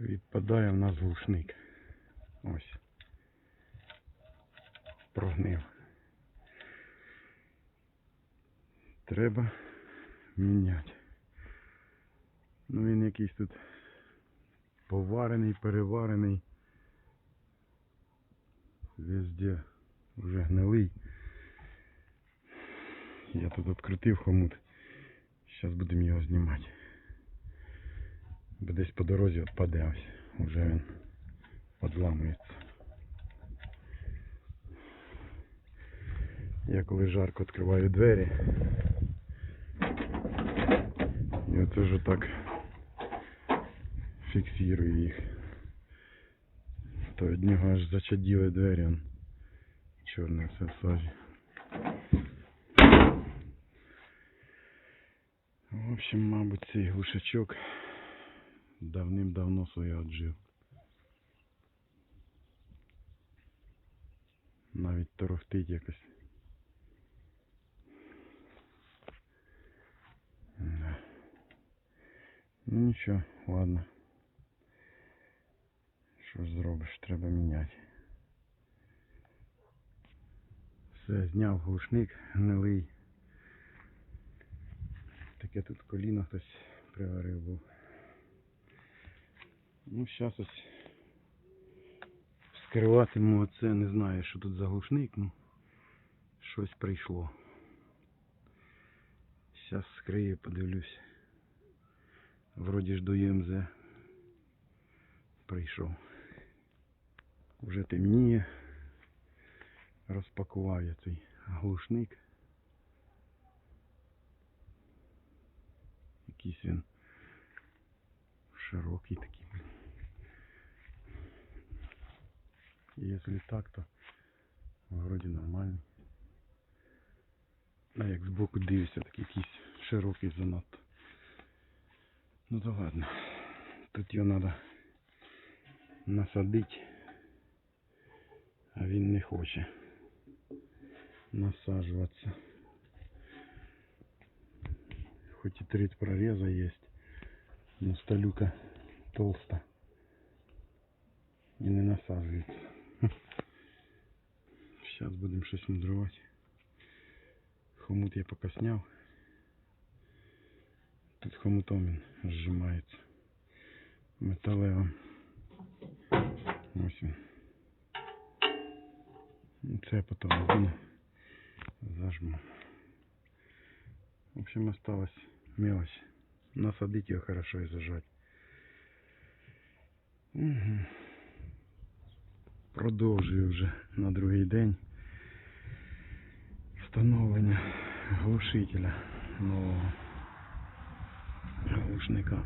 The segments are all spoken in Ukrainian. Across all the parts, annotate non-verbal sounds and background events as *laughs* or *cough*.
Відпадає в нас глушник. Ось. Прогнив. Треба міняти. Ну він якийсь тут поварений, переварений. Везде вже гнилий. Я тут відкрутив хомут. Зараз будемо його знімати. Бо десь по дорозі відпаде ось. Уже він подламується. Я коли жарко відкриваю двері. І оце вже так фіксую їх. То від нього аж зачаділи двері. Он. Чорне все в сажі. В общем, мабуть, цей глушачок давним-давно своє отжив. Навіть торохтить якось. Ну нічого, ладно. Що ж зробиш, треба міняти. Все, зняв глушник гнилий. Таке тут коліно хтось приварив був. Ну, зараз ось вскриватиму оце, не знаю, що тут за глушник, ну щось прийшло. Зараз скрию, подивлюсь. Вроді ж до ЮМЗ прийшов. Уже темніє. Розпакував я цей глушник. Якийсь він широкий такий. блін. Якщо так, то вроді нормальний. А як збоку дивишся, так якийсь широкий занадто. Ну то ладно. Тут його треба насадити. А він не хоче насаживаться. Хоть и треть прореза есть, но сталюка толста и не насаживается. *laughs* Сейчас будем щось мудрувати. Хомут я пока сняв. Тут хомутом він зжимається. Металевим. Ось він. Ну, Це потім візьму, зажму. В общем, осталась мелочь. Насадить ее хорошо и зажать. Угу. Продовжую вже на другий день встановлення глушителя нового глушника.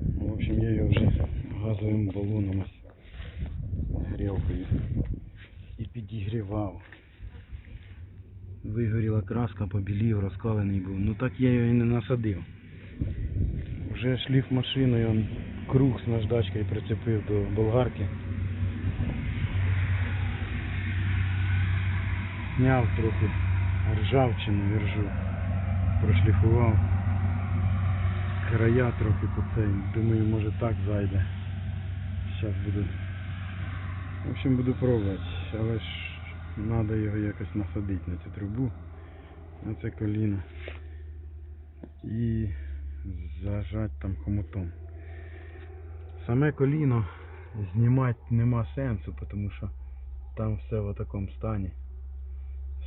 В общем, я його вже газовим балоном ось грілкою і підігрівав. Вигоріла краска, побілів, розкалений був. Ну так я його і не насадив. Вже шліф машиною круг з наждачкою прицепив до болгарки. Зняв трохи ржавчину, вержу. Прошліфував. Края трохи по цей. Думаю, може так зайде. Зараз буду. В общем, буду пробувати. Але ж треба його якось насадити на цю трубу, на це коліно. І зажати там хомутом. Саме коліно знімати нема сенсу, тому що там все в такому стані.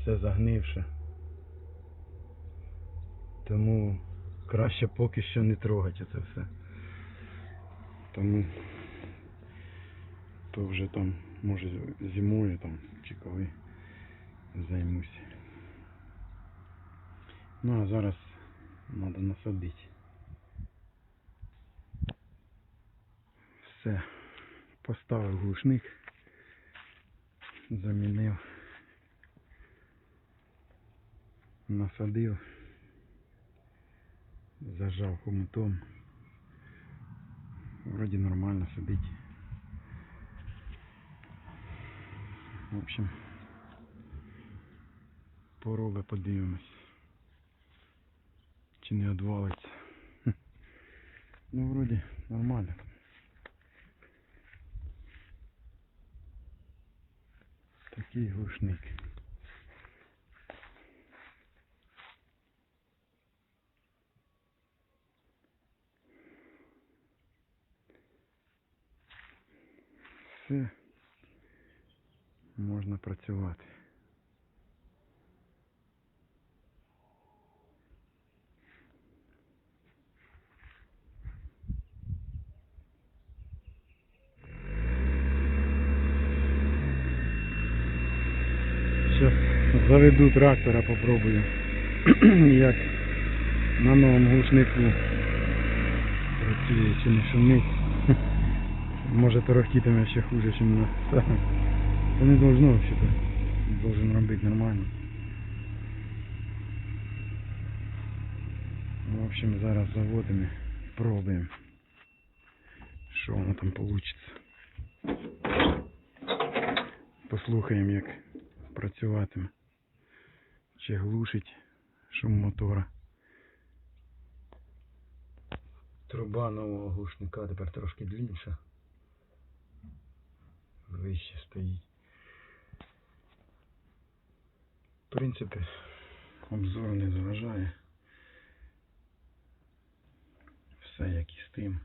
Все загнивше. Тому краще поки що не трогати це все. Тому то вже там, може зимою там чи коли займусь. Ну а зараз треба насадити. Все. Поставив глушник. Замінив. насадив, зажав хомутом. вроде нормально садить В общем, порога подивимось. Чи не одвалиться. *laughs* Ну вроді нормально. Такий глушник. Все. Можна працювати. Сейчас заведу трактора, попробую. *clears throat* Як на новому глушнику працює чи не шумить. Може торохтітиме ще хуже, ніж на старому. Це не должно вообще-то. Должен робити нормально. Ну, В общем, зараз заводимо, пробуємо. Що воно там получится. Послухаємо, як працюватиме. Чи глушить шум мотора. Труба нового глушника тепер трошки длинніша. Вище стоїть. В принципі, обзор не заважає. Все як і з тим.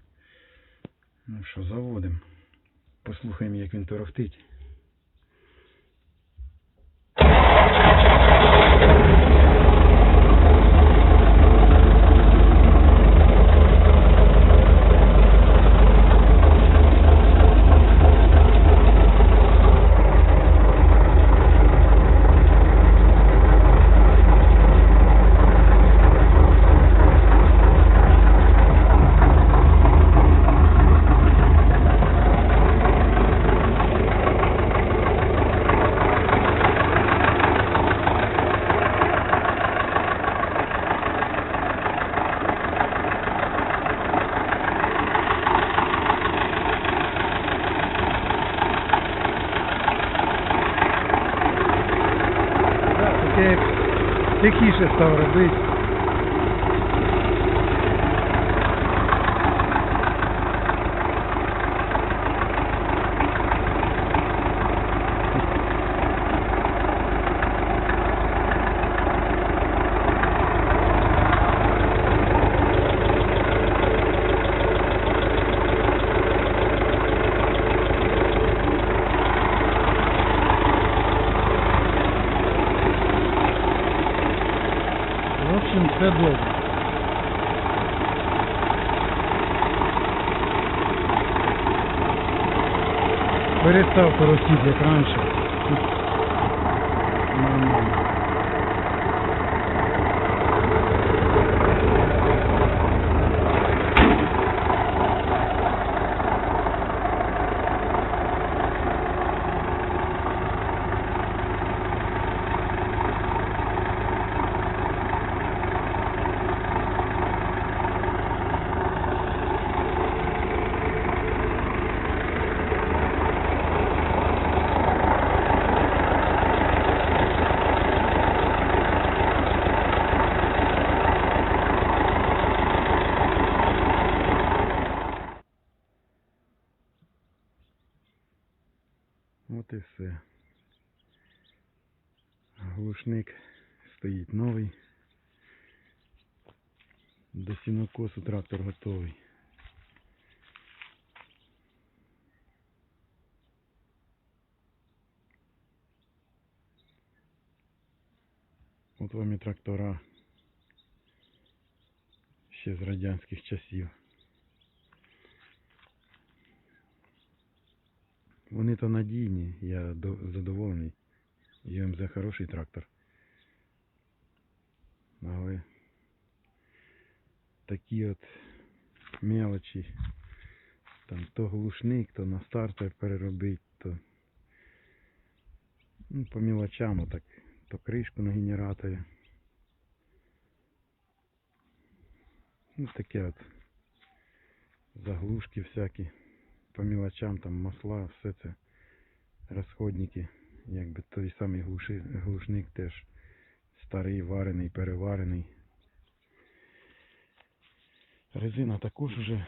Ну що, заводимо. Послухаємо, як він торохтить. Тихіше став робити. Общем, все добре. Перестав коротити, як раніше. Нормально. Все. Глушник стоїть новий. До сінокосу трактор готовий. От вам і трактора ще з радянських часів. Вони то надійні, я до- задоволений. ЮМЗ хороший трактор. Але такі от мелочі, там то глушник, то на стартер переробить, то ну, по мелочам отак, то кришку на генераторі. Ну таке от заглушки всякі по мелочам, там масла, все це розходники, якби той самий глуши, глушник теж старий, варений, переварений. Резина також уже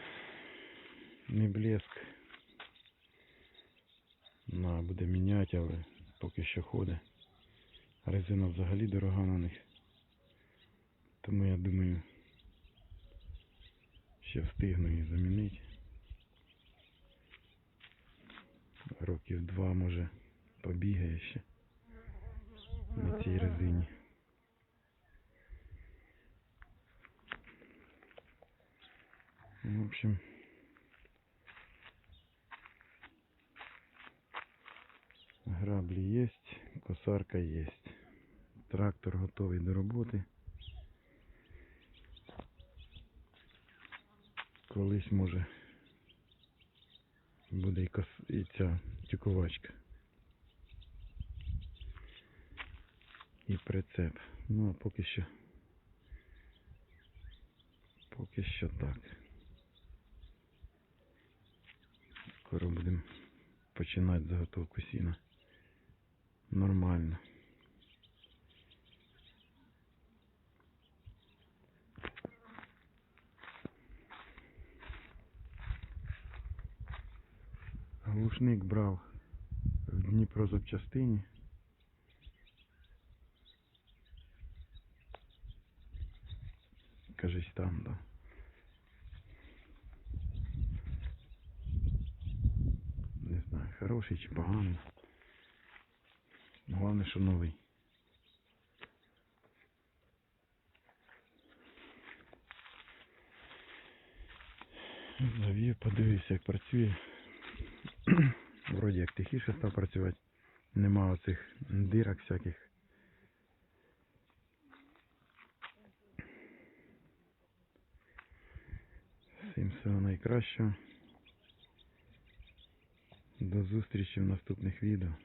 не блеск. На, буде міняти, але поки що ходить. Резина взагалі дорога на них. Тому я думаю, ще встигну її замінити. Років два може побігає ще на цій резині. В общем, граблі є, косарка є. Трактор готовий до роботи. Колись може буде і, кос... і ця тюкувачка. І прицеп. Ну а поки що. Поки що так. Скоро будемо починати заготовку сіна. Нормально. Глушник брав в Дніпро запчастині. Кажись там, да. Не знаю, хороший чи поганий. Головне, що новий. Завів, подивився, як працює. *clears throat* Вроді як тихіше став працювати. Нема оцих дирок всяких. Всім всього найкращого. До зустрічі в наступних відео.